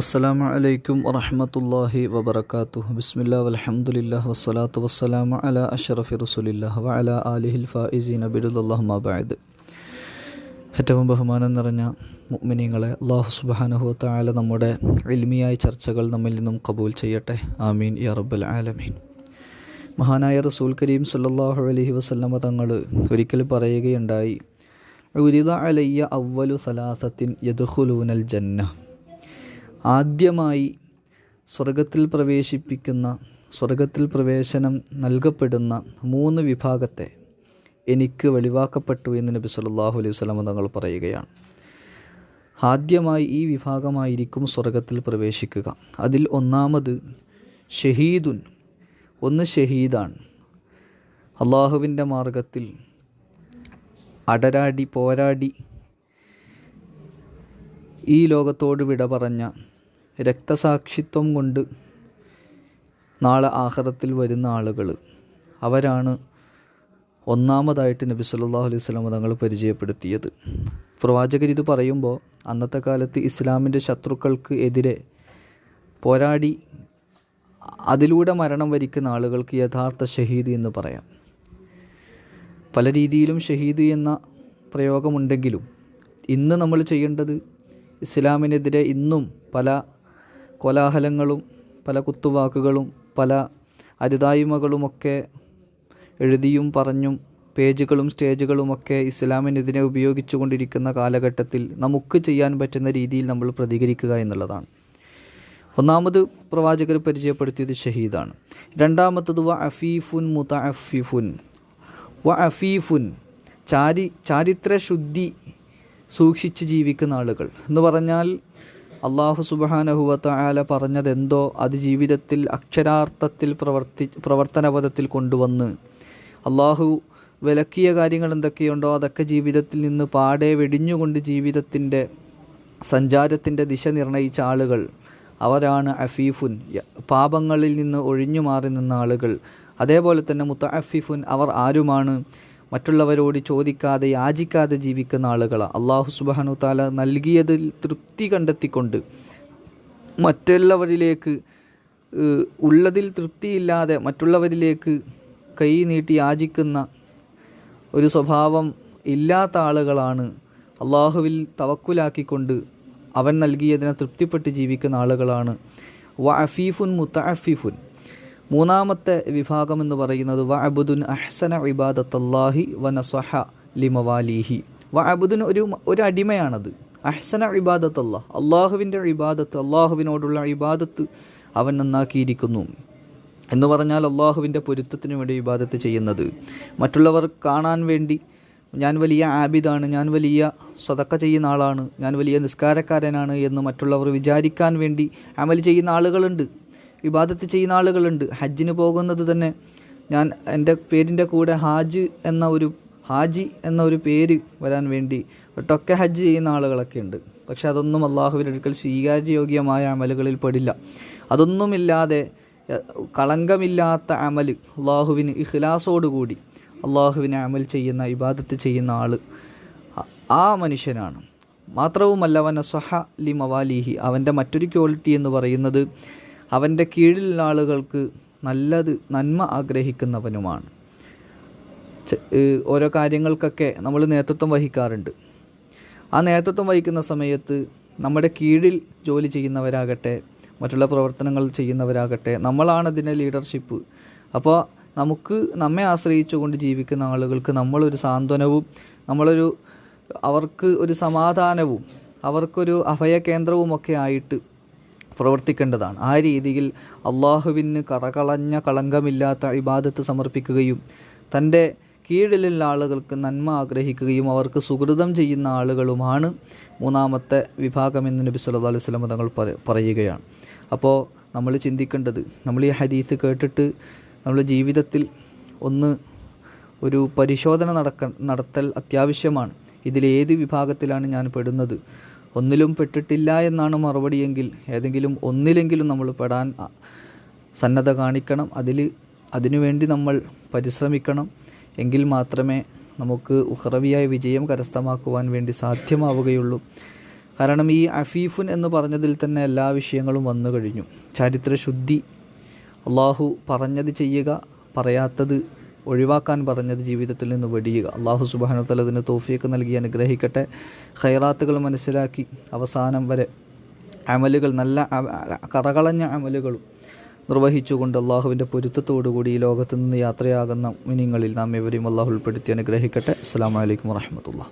അസ്സലാമു അലൈക്കും വറഹമത്തല്ലാഹി വബറകാതുഹു ബിസ്മില്ല വൽഹംദുലില്ലാ വസ്സലാത്തു വസ്സലാം അല അഷറഫി റസൂലില്ലാ വല ബിറുല്ലാഹു ബഅദ്. ഏറ്റവും ബഹുമാനം നിറഞ്ഞ മുഅ്മിനീങ്ങളെ അള്ളാഹു സുബ്ഹാനഹു വതആല നമ്മുടെ ഇൽമിയായ ചർച്ചകൾ നമ്മിൽ നിന്നും കബൂൽ ചെയ്യട്ടെ. ആമീൻ യാ റബ്ബൽ ആലമീൻ. മഹാനായ റസൂൽ കരീം സല്ലാഹു അലഹി വസ്ലമ തങ്ങൾ ഒരിക്കൽ പറയുകയുണ്ടായി ഉരിദ അലയ്യ അവലു സലാസത്തിൻ യദുഹുലൂനൽ ജന്ന. ആദ്യമായി സ്വർഗത്തിൽ പ്രവേശിപ്പിക്കുന്ന സ്വർഗത്തിൽ പ്രവേശനം നൽകപ്പെടുന്ന മൂന്ന് വിഭാഗത്തെ എനിക്ക് വെളിവാക്കപ്പെട്ടു എന്ന് നബി സല്ലല്ലാഹു അലൈഹി വസല്ലമ തങ്ങൾ പറയുകയാണ്. ആദ്യമായി ഈ വിഭാഗമായിരിക്കും സ്വർഗത്തിൽ പ്രവേശിക്കുക. അതിൽ ഒന്നാമത് ഷഹീദുൻ ഒന്ന് ഷഹീദാണ്. അള്ളാഹുവിന്റെ മാർഗത്തിൽ അടരാടി പോരാടി ഈ ലോകത്തോട് വിട പറഞ്ഞ രക്തസാക്ഷിത്വം കൊണ്ട് നാളെ ആഹ്റത്തിൽ വരുന്ന ആളുകൾ അവരാണ് ഒന്നാമതായിട്ട് നബി സല്ലല്ലാഹു അലൈഹി സ്വലം തങ്ങൾ പരിചയപ്പെടുത്തിയത്. പ്രവാചകർ ഇത് പറയുമ്പോൾ അന്നത്തെ കാലത്ത് ഇസ്ലാമിന്റെ ശത്രുക്കൾക്ക് എതിരെ പോരാടി അതിലൂടെ മരണം വരിക്കുന്ന ആളുകൾക്ക് യഥാർത്ഥ ഷഹീദ് എന്ന് പറയാം. പല രീതിയിലും ഷഹീദ് എന്ന പ്രയോഗമുണ്ടെങ്കിലും ഇന്ന് നമ്മൾ ചെയ്യേണ്ടത് ഇസ്ലാമിനെതിരെ ഇന്നും പല കോലാഹലങ്ങളും പല കുത്തുവാക്കുകളും പല അരുതായ്മകളുമൊക്കെ എഴുതിയും പറഞ്ഞും പേജുകളും സ്റ്റേജുകളുമൊക്കെ ഇസ്ലാമിനെതിരെ ഉപയോഗിച്ചു കൊണ്ടിരിക്കുന്ന കാലഘട്ടത്തിൽ നമുക്ക് ചെയ്യാൻ പറ്റുന്ന രീതിയിൽ നമ്മൾ പ്രതികരിക്കുക എന്നുള്ളതാണ്. ഒന്നാമത് പ്രവാചകർ പരിചയപ്പെടുത്തിയത് ഷഹീദാണ്. രണ്ടാമത്തത് വ അഫീഫുൻ മുത അഫീഫുൻ വ അഫീഫുൻ ചാരി ചാരിത്ര ശുദ്ധി സൂക്ഷിച്ച് ജീവിക്കുന്ന ആളുകൾ. എന്ന് പറഞ്ഞാൽ അള്ളാഹു സുബാനഹുവത്ത ആല പറഞ്ഞതെന്തോ അത് ജീവിതത്തിൽ അക്ഷരാർത്ഥത്തിൽ പ്രവർത്തി പ്രവർത്തനപഥത്തിൽ കൊണ്ടുവന്ന്. അള്ളാഹു വിലക്കിയ കാര്യങ്ങൾ എന്തൊക്കെയുണ്ടോ അതൊക്കെ ജീവിതത്തിൽ നിന്ന് പാടെ വെടിഞ്ഞുകൊണ്ട് ജീവിതത്തിന്റെ സഞ്ചാരത്തിന്റെ ദിശ നിർണയിച്ച ആളുകൾ. അവരാണ് അഫീഫുൻ പാപങ്ങളിൽ നിന്ന് ഒഴിഞ്ഞു മാറി നിന്ന ആളുകൾ. അതേപോലെ തന്നെ മുത്ത അഫീഫുൻ അവർ ആരുമാണ്? മറ്റുള്ളവരോട് ചോദിക്കാതെ യാചിക്കാതെ ജീവിക്കുന്ന ആളുകളാണ് അള്ളാഹു സുബാനു താല നൽകിയതിൽ തൃപ്തി കണ്ടെത്തിക്കൊണ്ട് മറ്റുള്ളവരിലേക്ക് ഉള്ളതിൽ തൃപ്തിയില്ലാതെ മറ്റുള്ളവരിലേക്ക് കൈ നീട്ടി യാചിക്കുന്ന ഒരു സ്വഭാവം ഇല്ലാത്ത ആളുകളാണ് അള്ളാഹുവിൽ തവക്കുലാക്കിക്കൊണ്ട് അവൻ നൽകിയതിനെ തൃപ്തിപ്പെട്ട് ജീവിക്കുന്ന ആളുകളാണ്. വ അഫീഫുൻ മുത്ത അഫീഫുൻ മൂന്നാമത്തെ വിഭാഗം എന്ന് പറയുന്നത് വ അബുദുൻ അഹ്സന ഇബാദത്തല്ലാഹി വ നസ്വഹ ലിമവാലിഹി. വ അബുദുൻ ഒരു ഒരു അടിമയാണത്. അഹ്സന ഇബാദത്തല്ല. അള്ളാഹുവിന്റെ ഇബാദത്ത് അള്ളാഹുവിനോടുള്ള ഇബാദത്ത് അവൻ നന്നാക്കിയിരിക്കുന്നു. എന്ന് പറഞ്ഞാൽ അള്ളാഹുവിന്റെ പൊരുത്തത്തിന് വേണ്ടി ഇബാദത്ത് ചെയ്യുന്നത്. മറ്റുള്ളവർ കാണാൻ വേണ്ടി ഞാൻ വലിയ ആബിദാണ് ഞാൻ വലിയ സ്വതക്ക ചെയ്യുന്ന ആളാണ് ഞാൻ വലിയ നിസ്കാരക്കാരനാണ് എന്ന് മറ്റുള്ളവർ വിചാരിക്കാൻ വേണ്ടി അമൽ ചെയ്യുന്ന ആളുകളുണ്ട്. വിവാദത്ത് ചെയ്യുന്ന ആളുകളുണ്ട്. ഹജ്ജിന് പോകുന്നത് തന്നെ ഞാൻ എന്റെ പേരിന്റെ കൂടെ ഹാജ് എന്ന ഒരു ഹാജി എന്ന ഒരു പേര് വരാൻ വേണ്ടി ഒട്ടൊക്കെ ഹജ്ജ് ചെയ്യുന്ന ആളുകളൊക്കെ ഉണ്ട്. പക്ഷെ അതൊന്നും അള്ളാഹുവിന്റെ അടുക്കൽ സ്വീകാര്യയോഗ്യമായ അമലുകളിൽ പെടില്ല. അതൊന്നുമില്ലാതെ കളങ്കമില്ലാത്ത അമൽ അള്ളാഹുവിന് ഇഖ്ലാസോടുകൂടി അള്ളാഹുവിനെ അമൽ ചെയ്യുന്ന ഇബാദത്ത് ചെയ്യുന്ന ആൾ ആ മനുഷ്യനാണ്. മാത്രവുമല്ല അവൻ സൊഹ ലി മവാലിഹി അവന്റെ മറ്റൊരു ക്വാളിറ്റി എന്ന് പറയുന്നത് അവന്റെ കീഴിലുള്ള ആളുകൾക്ക് നല്ലത് നന്മ ആഗ്രഹിക്കുന്നവനുമാണ്. ഓരോ കാര്യങ്ങൾക്കൊക്കെ നമ്മൾ നേതൃത്വം വഹിക്കാറുണ്ട്. ആ നേതൃത്വം വഹിക്കുന്ന സമയത്ത് നമ്മുടെ കീഴിൽ ജോലി ചെയ്യുന്നവരാകട്ടെ മറ്റുള്ള പ്രവർത്തനങ്ങൾ ചെയ്യുന്നവരാകട്ടെ നമ്മളാണ് ഇതിന്റെ ലീഡർഷിപ്പ് അപ്പോൾ നമുക്ക് നമ്മെ ആശ്രയിച്ചുകൊണ്ട് ജീവിക്കുന്ന ആളുകൾക്ക് നമ്മളൊരു സാന്ത്വനവും നമ്മളൊരു അവർക്ക് ഒരു സമാധാനവും അവർക്കൊരു അഭയകേന്ദ്രവുമൊക്കെ ആയിട്ട് പ്രവർത്തിക്കേണ്ടതാണ്. ആ രീതിയിൽ അള്ളാഹുവിന് കറകളഞ്ഞ കളങ്കമില്ലാത്ത ഇബാദത്ത് സമർപ്പിക്കുകയും തന്റെ കീഴിലുള്ള ആളുകൾക്ക് നന്മ ആഗ്രഹിക്കുകയും അവർക്ക് സുഹൃതം ചെയ്യുന്ന ആളുകളുമാണ് മൂന്നാമത്തെ വിഭാഗമെന്ന് നബി സല്ലല്ലാഹു അലൈഹി വസല്ലം തങ്ങൾ പറയുകയാണ്. അപ്പോൾ നമ്മൾ ചിന്തിക്കേണ്ടത് നമ്മൾ ഈ ഹദീസ് കേട്ടിട്ട് നമ്മൾ ജീവിതത്തിൽ ഒന്ന് ഒരു പരിശോധന നടക്ക നടത്തൽ അത്യാവശ്യമാണ്. ഇതിലേത് വിഭാഗത്തിലാണ് ഞാൻ പെടുന്നത്? ഒന്നിലും പെട്ടിട്ടില്ല എന്നാണ് മറുപടിയെങ്കിൽ ഏതെങ്കിലും ഒന്നിലെങ്കിലും നമ്മൾ പെടാൻ സന്നദ്ധ കാണിക്കണം. അതിൽ അതിനുവേണ്ടി നമ്മൾ പരിശ്രമിക്കണം. എങ്കിൽ മാത്രമേ നമുക്ക് ഉഹ്റവിയായ വിജയം കരസ്ഥമാക്കുവാൻ വേണ്ടി സാധ്യമാവുകയുള്ളൂ. കാരണം ഈ അഫീഫുൻ എന്ന് പറഞ്ഞതിൽ തന്നെ എല്ലാ വിഷയങ്ങളും വന്നു കഴിഞ്ഞു. ചരിത്രശുദ്ധി. അള്ളാഹു പറഞ്ഞത് ചെയ്യുക പറയാത്തത് ഒഴിവാക്കാൻ പറഞ്ഞത് ജീവിതത്തിൽ നിന്ന് വെടിയുക. അള്ളാഹു സുബാനത്തല അതിന് തോഫിയൊക്കെ നൽകി അനുഗ്രഹിക്കട്ടെ. ഖൈറാത്തുകൾ മനസ്സിലാക്കി അവസാനം വരെ അമലുകൾ നല്ല കറകളഞ്ഞ അമലുകളും നിർവഹിച്ചുകൊണ്ട് അള്ളാഹുവിന്റെ പൊരുത്തത്തോടുകൂടി ഈ ലോകത്തു നിന്ന് യാത്രയാകുന്ന മിനിങ്ങളിൽ നാം ഇവരെയും അള്ളാഹു ഉൾപ്പെടുത്തി അനുഗ്രഹിക്കട്ടെ. അസ്സാം വലൈക്കും വാഹമത്തുള്ള